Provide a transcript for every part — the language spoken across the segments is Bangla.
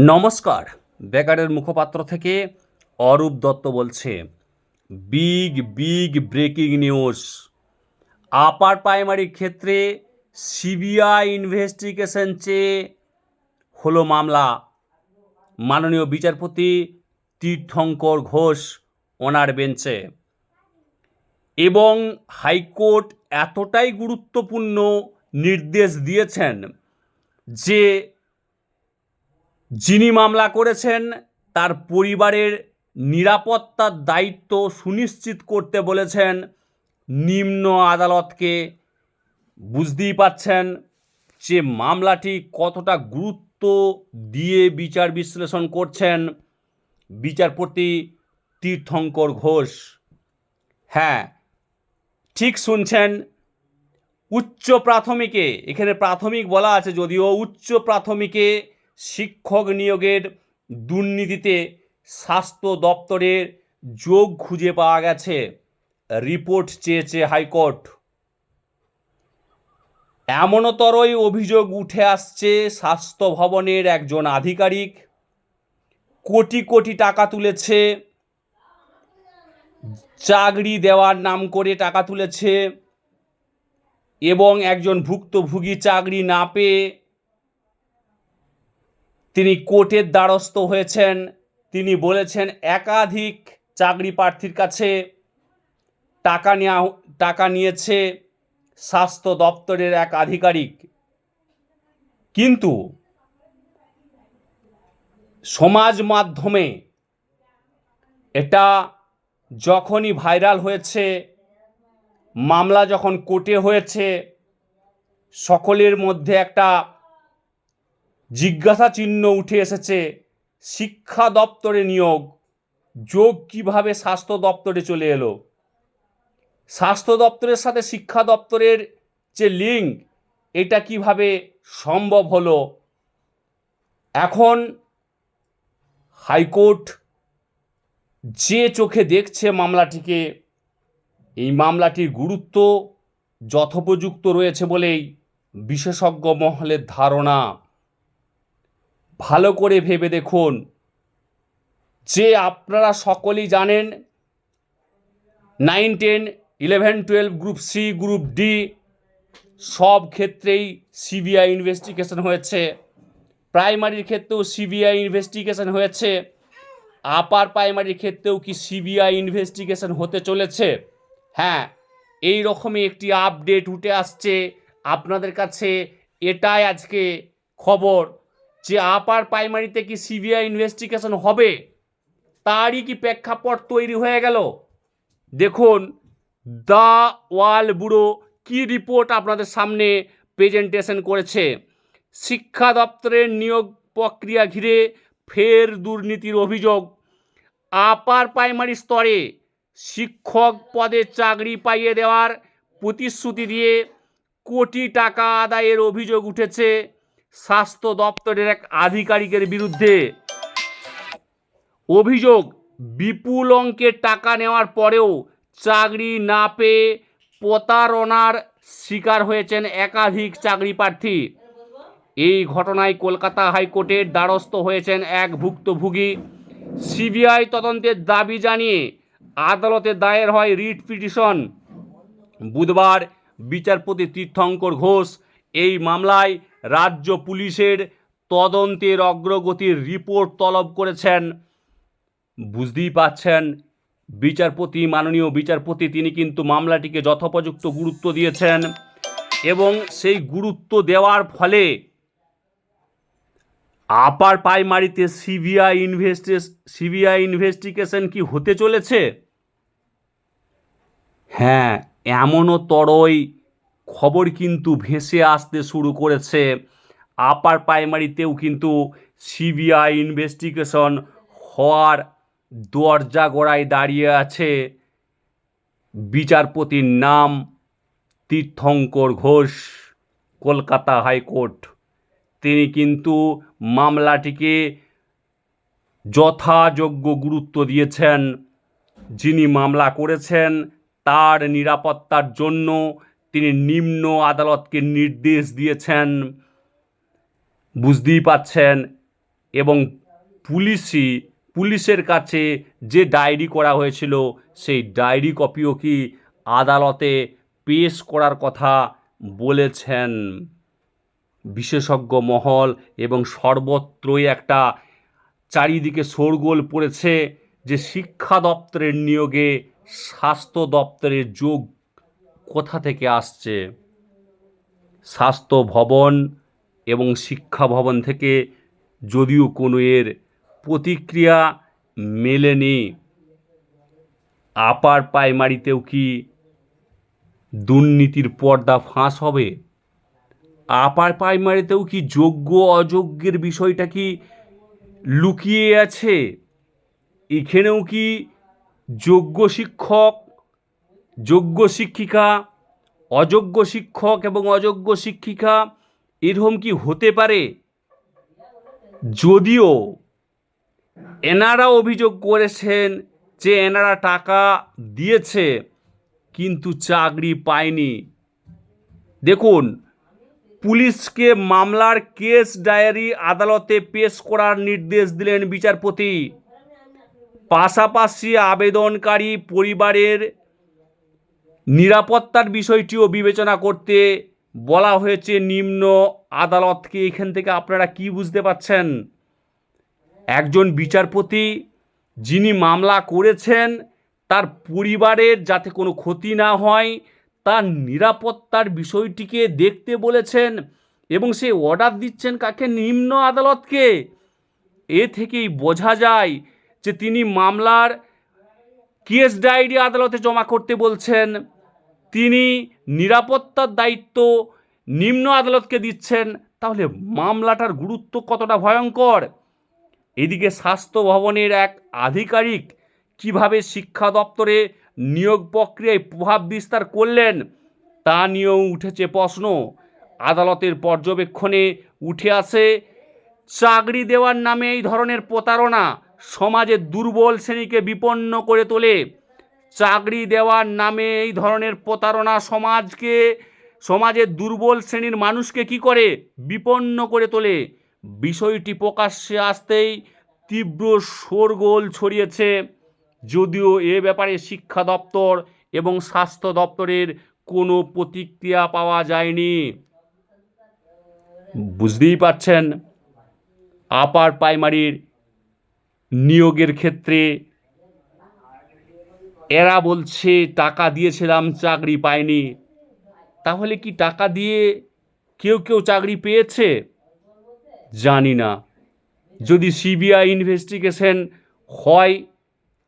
নমস্কার। বেকারের মুখপাত্র থেকে অরূপ দত্ত বলছে, big big breaking news. Upper প্রাইমারির ক্ষেত্রে সিবিআই ইনভেস্টিগেশন চেয়ে হলো মামলা। মাননীয় বিচারপতি তীর্থঙ্কর ঘোষ ওনার বেঞ্চে। এবং হাইকোর্ট এতটাই গুরুত্বপূর্ণ নির্দেশ দিয়েছেন যে যিনি মামলা করেছেন, তার পরিবারের নিরাপত্তার দায়িত্ব সুনিশ্চিত করতে বলেছেন। নিম্ন আদালতকে বুঝতেই পাচ্ছেন যে মামলাটি কতটা গুরুত্ব দিয়ে বিচার বিশ্লেষণ করছেন বিচারপতি তীর্থঙ্কর ঘোষ। হ্যাঁ ঠিক শুনছেন, উচ্চ প্রাথমিকে, এখানে প্রাথমিক বলা আছে, যদিও উচ্চ প্রাথমিকে শিক্ষক নিয়োগের দুর্নীতিতে স্বাস্থ্য দপ্তরের যোগ খুঁজে পাওয়া গেছে, রিপোর্ট চেয়েছে হাইকোর্ট। এমনতরই অভিযোগ উঠে আসছে স্বাস্থ্য ভবনের একজন আধিকারিক। কোটি কোটি টাকা তুলেছে, চাকরি দেওয়ার নাম করে টাকা তুলেছে এবং একজন ভুক্তভোগী চাকরি না পেয়ে তিনি কোর্টের দ্বারস্থ হয়েছেন। তিনি বলেছেন, একাধিক চাকরি প্রার্থীর কাছে টাকা নেওয়া, টাকা নিয়েছে স্বাস্থ্য দপ্তরের এক আধিকারিক। কিন্তু সমাজ মাধ্যমে এটা যখনই ভাইরাল হয়েছে, মামলা যখন কোর্টে হয়েছে, সকলের মধ্যে একটা জিজ্ঞাসা চিহ্ন উঠে এসেছে, শিক্ষা দপ্তরে নিয়োগ। যোগ কীভাবে স্বাস্থ্য দপ্তরে চলে এলো? স্বাস্থ্য দপ্তরের সাথে শিক্ষা দপ্তরের যে লিঙ্ক এটা কীভাবে সম্ভব হলো? এখন হাইকোর্ট যে চোখে দেখছে মামলাটিকে, এই মামলাটির গুরুত্ব যথোপযুক্ত রয়েছে বলেই বিশেষজ্ঞ মহলের ধারণা। ভালো করে ভেবে দেখুন। যে আপনারা সকলেই জানেন nine ten eleven twelve group C group D সব ক্ষেত্রেই সিবিআই ইনভেস্টিগেশন হয়েছে। প্রাইমারির ক্ষেত্রেও সিবিআই ইনভেস্টিগেশন হয়েছে। আপার প্রাইমারির ক্ষেত্রেও কি সিবিআই ইনভেস্টিগেশন হতে চলেছে? হ্যাঁ এই রকমই একটি আপডেট উঠে আসছে। আপনাদের কাছে এটাই আজকে খবর। যে আপার প্রাইমারিতে কি সিবিআই ইনভেস্টিগেশন হবে, তারই কি প্রেক্ষাপট তৈরি হয়ে গেল? দেখুন দ্য ওয়াল ব্যুরো কি রিপোর্ট আপনাদের সামনে প্রেজেন্টেশন করেছে? শিক্ষা দপ্তরের নিয়োগ প্রক্রিয়া ঘিরে ফের দুর্নীতির অভিযোগ। আপার প্রাইমারি স্তরে শিক্ষক পদে চাকরি পাইয়ে দেওয়ার প্রতিশ্রুতি দিয়ে কোটি টাকা আদায়ের অভিযোগ উঠেছে। স্বাস্থ্য দপ্তরের এক আধিকারিকের বিরুদ্ধে। অভিযোগ, বিপুল অঙ্কের টাকা নেওয়ার পরেও চাকরি না পেয়ে প্রতারণার শিকার হয়েছেন একাধিক চাকরি প্রার্থী। এই ঘটনায় কলকাতা হাইকোর্টের দ্বারস্থ হয়েছেন এক ভুক্তভোগী। সিবিআই তদন্তের দাবি জানিয়ে আদালতে দায়ের হয় রিট পিটিশন। বুধবার বিচারপতি তীর্থঙ্কর ঘোষ এই মামলায় রাজ্য পুলিশের তদন্তের অগ্রগতির রিপোর্ট তলব করেছেন। বুঝতেই পাচ্ছেন বিচারপতি, মাননীয় বিচারপতি, তিনি কিন্তু মামলাটিকে যথোপযুক্ত গুরুত্ব দিয়েছেন এবং সেই গুরুত্ব দেওয়ার ফলে আপার প্রাইমারিতে সিবিআই ইনভেস্টে সিবিআই ইনভেস্টিগেশন কি হতে চলেছে? হ্যাঁ এমনও তরই খবর কিন্তু ভেসে আসতে শুরু করেছে। আপার প্রাইমারিতেও কিন্তু সিবিআই ইনভেস্টিগেশন হওয়ার দরজা গোড়ায় দাঁড়িয়ে আছে। বিচারপতির নাম তীর্থঙ্কর ঘোষ, কলকাতা হাইকোর্ট। তিনি কিন্তু মামলাটিকে যথাযোগ্য গুরুত্ব দিয়েছেন। যিনি মামলা করেছেন, তার নিরাপত্তার জন্য তিনি নিম্ন আদালতকে নির্দেশ দিয়েছেন, বুঝতেই পাচ্ছেন এবং পুলিশই, পুলিশের কাছে যে ডায়েরি করা হয়েছিল, সেই ডায়েরি কপিও কি আদালতে পেশ করার কথা বলেছেন। বিশেষজ্ঞ মহল এবং সর্বত্রই একটা চারিদিকে শোরগোল পড়েছে যে শিক্ষা দপ্তরের নিয়োগে স্বাস্থ্য দপ্তরের যোগ কোথা থেকে আসছে? স্বাস্থ্য ভবন এবং শিক্ষা ভবন থেকে যদিও কোনো এর প্রতিক্রিয়া মেলেনি। আপার প্রাইমারিতেও কি দুর্নীতির পর্দা ফাঁস হবে? আপার প্রাইমারিতেও কি যোগ্য অযোগ্যের বিষয়টা কি লুকিয়ে আছে? এখানেও কি যোগ্য শিক্ষক যোগ্য শিক্ষিকা, অযোগ্য শিক্ষক এবং অযোগ্য শিক্ষিকা এরকম কি হতে পারে? যদিও এনারা অভিযোগ করেছেন যে এনারা টাকা দিয়েছে, কিন্তু চাকরি পায়নি। দেখুন, পুলিশকে মামলার কেস ডায়েরি আদালতে পেশ করার নির্দেশ দিলেন বিচারপতি। পাশাপাশি আবেদনকারী পরিবারের নিরাপত্তার বিষয়টিও বিবেচনা করতে বলা হয়েছে নিম্ন আদালতকে। এখান থেকে আপনারা কি বুঝতে পাচ্ছেন একজন বিচারপতি যিনি মামলা করেছেন, তার পরিবারের যাতে কোনো ক্ষতি না হয়, তার নিরাপত্তার বিষয়টিকে দেখতে বলেছেন এবং সে অর্ডার দিচ্ছেন কাকে? নিম্ন আদালতকে। এ থেকেই বোঝা যায় যে তিনি মামলার কেস ডায়েরি আদালতে জমা করতে বলছেন। তিনি নিরাপত্তার দায়িত্ব নিম্ন আদালতকে দিচ্ছেন, তাহলে মামলাটার গুরুত্ব কতটা ভয়ঙ্কর? এদিকে স্বাস্থ্য ভবনের এক আধিকারিক কীভাবে শিক্ষা দপ্তরে নিয়োগ প্রক্রিয়ায় প্রভাব বিস্তার করলেন, তা নিয়েও উঠেছে প্রশ্ন। আদালতের পর্যবেক্ষণে উঠে আসে, চাকরি দেওয়ার নামে এই ধরনের প্রতারণা সমাজের দুর্বল শ্রেণীকে বিপন্ন করে তোলে। চাকরি দেওয়ার নামে এই ধরনের প্রতারণা সমাজকে, সমাজের দুর্বল শ্রেণির মানুষকে কি করে? বিপন্ন করে তোলে। বিষয়টি প্রকাশ্যে আসতেই তীব্র শোরগোল ছড়িয়েছে। যদিও এ ব্যাপারে শিক্ষা দপ্তর এবং স্বাস্থ্য দপ্তরের কোনো প্রতিক্রিয়া পাওয়া যায়নি। বুঝতেই পারছেন, আপার প্রাইমারির নিয়োগের ক্ষেত্রে এরা বলছে, টাকা দিয়েছিলাম, চাকরি পায়নি তাহলে কি টাকা দিয়ে কেউ কেউ চাকরি পেয়েছে? জানি না। যদি সিবিআই ইনভেস্টিগেশন হয়,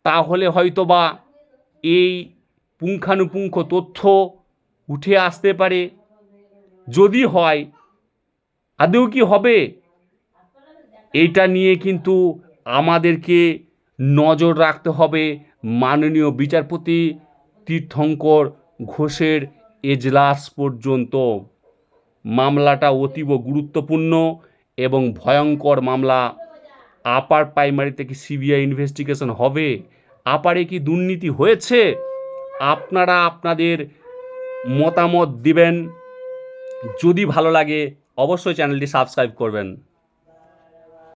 তাহলে হয়তো বা এই পুঙ্খানুপুঙ্খ তথ্য উঠে আসতে পারে। যদি হয়, আদৌ কি হবে? এইটা নিয়ে কিন্তু আমাদেরকে নজর রাখতে হবে। মাননীয় বিচারপতি তীর্থঙ্কর ঘোষের এজলাস পর্যন্ত। মামলাটা অতীব গুরুত্বপূর্ণ এবং ভয়ঙ্কর মামলা। আপার প্রাইমারিতে কি সিবিআই ইনভেস্টিগেশন হবে। আপারে কি দুর্নীতি হয়েছে? আপনারা আপনাদের মতামত দিবেন। যদি ভালো লাগে, অবশ্যই চ্যানেলটি সাবস্ক্রাইব করবেন।